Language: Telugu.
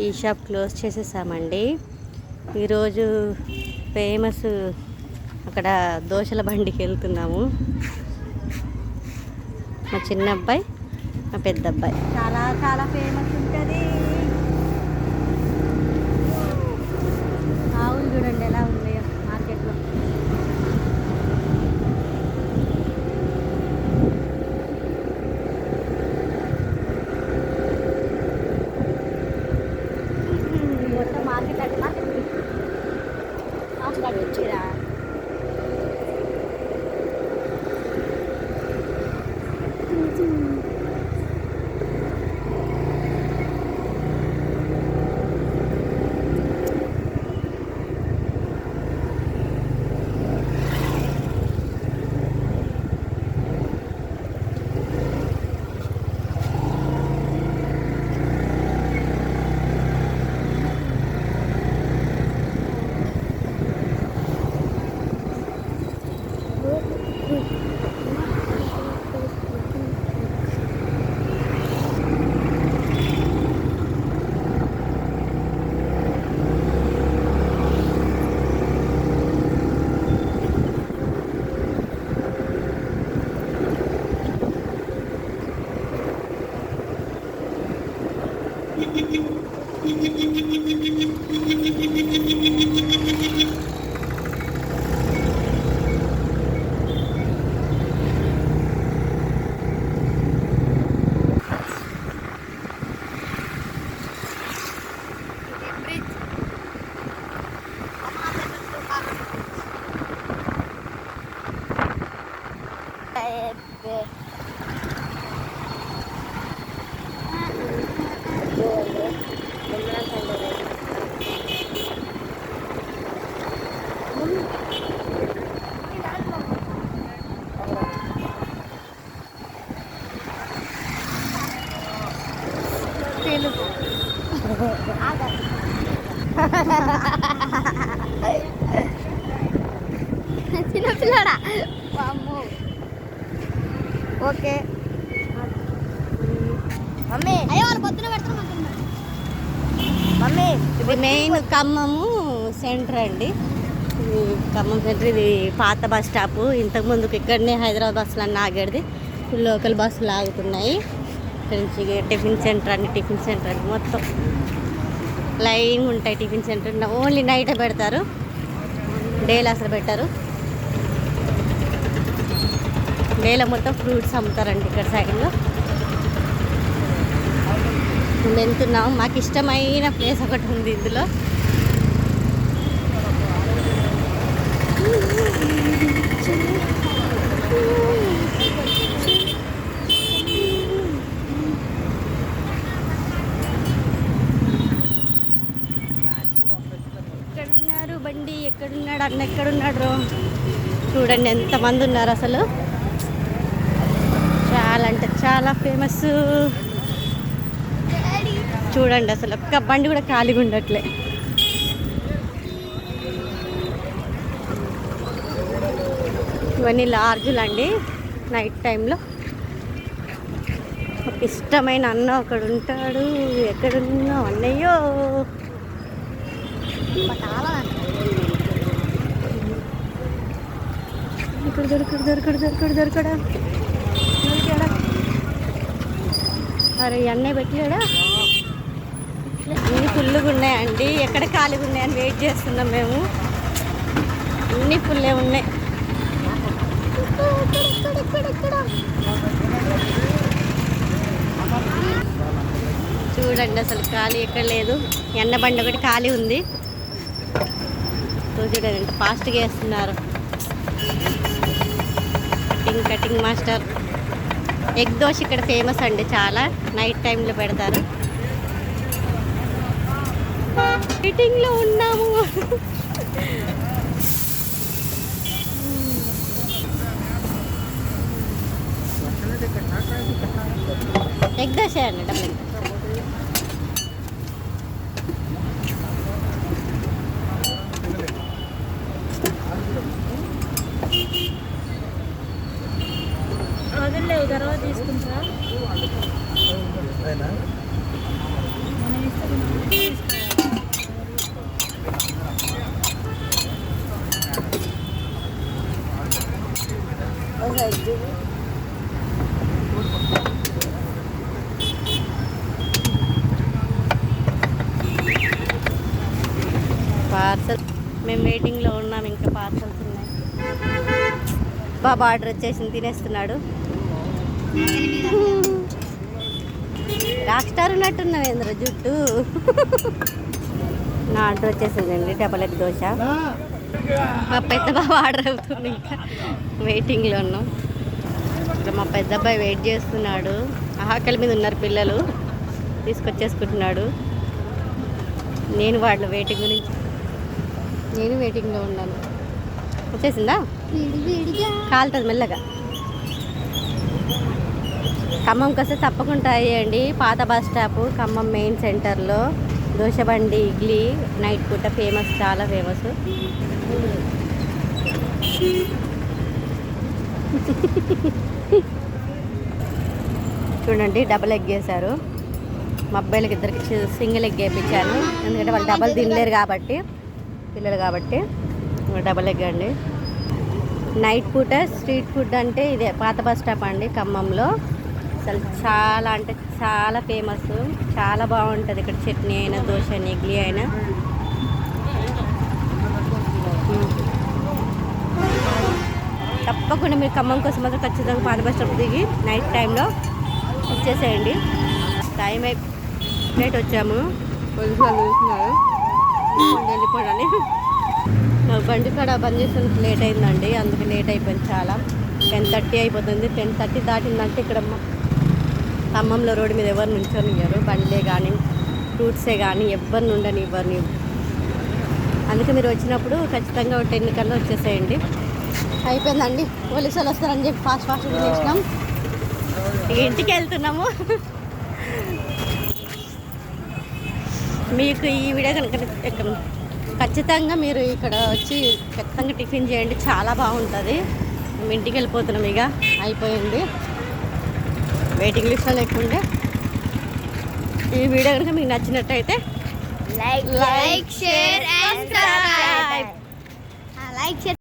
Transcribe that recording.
Tea shop close చేసేసామండి. ఈరోజు ఫేమస్ అక్కడ దోశల బండికి వెళ్తున్నాము. మా చిన్న అబ్బాయి మా పెద్ద అబ్బాయి చాలా చాలా ఫేమస్ ఉంటుంది. bit. తెలుగు చిన్నపిల్లడా ఓకే మమ్మీ అయ్యో వాళ్ళు పొద్దున పెడతాం మమ్మీ ఇది మెయిన్ ఖమ్మము సెంటర్ అండి. ఖమ్మం సెంటర్ ఇది పాత బస్ స్టాప్. ఇంతకు ముందుకు ఇక్కడనే హైదరాబాద్ బస్సులు అన్నీ ఆగేది లోకల్ బస్సులు ఆగుతున్నాయి. ఇక్కడ నుంచి టిఫిన్ సెంటర్ అని టిఫిన్ సెంటర్ అని మొత్తం. లైన్ ఉంటాయి టిఫిన్ సెంటర్. ఓన్లీ నైట్ పెడతారు. డేలో అసలు పెట్టారు. డేలో మొత్తం ఫ్రూట్స్ అమ్ముతారండి ఇక్కడ సైడ్లో. వెళ్తున్నాం. మాకు ఇష్టమైన ప్లేస్ ఒకటి ఉంది ఇందులో. ఎక్కడున్నారు బండి? ఎక్కడున్నాడు? అన్న ఎక్కడున్నాడు? చూడండి ఎంతమంది ఉన్నారు అసలు. చాలా అంటే చాలా ఫేమస్ చూడండి అసలు ఒక్క బండి కూడా ఖాళీగా ఉండట్లే. ఇవన్నీ లార్జులు అండి. నైట్ టైంలో ఒక ఇష్టమైన అన్న ఒకడు ఉంటాడు. ఎక్కడున్నా అన్నయ్యో. ఇక్కడ దొరకడు దొరకడు దొరకడు దొరకడా? దొరికాడా? అరే అన్నయ్య పెట్టలేడా ఇన్ని ఫుల్గా ఉన్నాయండి. ఎక్కడ ఖాళీగా ఉన్నాయని వెయిట్ చేస్తున్నాం మేము. ఇన్ని ఫుల్లే ఉన్నాయి. చూడండి అసలు ఖాళీ ఎక్కడ లేదు. ఎండ బండి ఒకటి ఖాళీ ఉంది. చూడండి ఎంత ఫాస్ట్గా వేస్తున్నారు. Cutting cutting master egg dosa ఇక్కడ ఫేమస్ అండి చాలా. నైట్ టైంలో పెడతారు. మీటింగ్లో ఉన్నాము. ఎగ్ దోశ అండి డబ్బులు. పార్సల్. మేము వెయిటింగ్లో ఉన్నాం ఇంకా పార్సల్స్ ఉన్నాయి. బాబా ఆర్డర్ వచ్చేసింది తినేస్తున్నాడు. రాక్ స్టార్ ఉన్నట్టున్నావు ఏంద్ర జుట్టు. నా ఆర్డర్ వచ్చేసిందండి డబల్ ఎగ్ దోశ. మా పెద్ద బాబు ఆర్డర్ అవుతుంది ఇంకా. వెయిటింగ్లో ఉన్నాం. ఇక్కడ మా పెద్ద అబ్బాయి వెయిట్ చేస్తున్నాడు. ఆకలి మీద ఉన్నారు పిల్లలు. తీసుకొచ్చేసుకుంటున్నాడు. నేను వాళ్ళ వెయిటింగ్ గురించి నేను వెయిటింగ్లో ఉన్నాను. వచ్చేసిందా? కాలుతుంది మెల్లగా. ఖమ్మం వస్తే తప్పకుండా అయ్యండి పాత బస్ స్టాప్ ఖమ్మం మెయిన్ సెంటర్లో దోశబండి ఇడ్లీ నైట్ పూట ఫేమస్ చాలా ఫేమస్ చూడండి డబల్ ఎగ్ చేశారు మా అబ్బాయిలకి ఇద్దరికి సింగిల్ ఎగ్ వేయించాను. ఎందుకంటే వాళ్ళు డబల్ తినలేరు కాబట్టి. పిల్లలు కాబట్టి డబల్ ఎగ్ అండి. నైట్ పూట స్ట్రీట్ ఫుడ్ అంటే ఇదే పాత బస్ స్టాప్ అండి ఖమ్మంలో. అసలు చాలా అంటే చాలా ఫేమస్ చాలా బాగుంటుంది ఇక్కడ చట్నీ అయినా దోశ అయినా ఇడ్లీ అయినా. తప్పకుండా మీరు ఖమ్మం కోసం మాత్రం ఖచ్చితంగా పాత బస్ స్టాప్ దిగి నైట్ టైంలో ఇచ్చేసేయండి టైం అయి వచ్చాము. పోలీసు వాళ్ళు చూస్తున్నారు వెళ్ళిపోండి, వెళ్ళిపోండి అని నా బండి కాడ బంద్ చేసినందుకు లేట్ అయిందండి. అందుకే లేట్ అయిపోయింది చాలా. టెన్ థర్టీ అయిపోతుంది. టెన్ థర్టీ దాటిందంటే ఇక్కడ ఖమ్మంలో రోడ్డు మీద ఎవరు నుంచొనియ్యారు బండ్లే కానీ ఫ్రూట్సే కానీ ఎవరిని ఉండని ఎవరిని అందుకే మీరు వచ్చినప్పుడు ఖచ్చితంగా ఒక టెన్ కల్లా వచ్చేసేయండి. అయిపోయిందండి. పోలీసు వాళ్ళు వస్తారని చెప్పి ఫాస్ట్ ఫాస్ట్ తినేసినాం ఇక ఇంటికి వెళ్తున్నాము. మీకు ఈ వీడియో కనుక ఖచ్చితంగా మీరు ఇక్కడ వచ్చి ఖచ్చితంగా టిఫిన్ చేయండి. చాలా బాగుంటుంది. మేము ఇంటికి వెళ్ళిపోతున్నాం ఇక. అయిపోయింది. వెయిటింగ్ లిస్ట్లో లేకుండే. ఈ వీడియో కనుక మీకు నచ్చినట్టయితే like like share and subscribe. Like share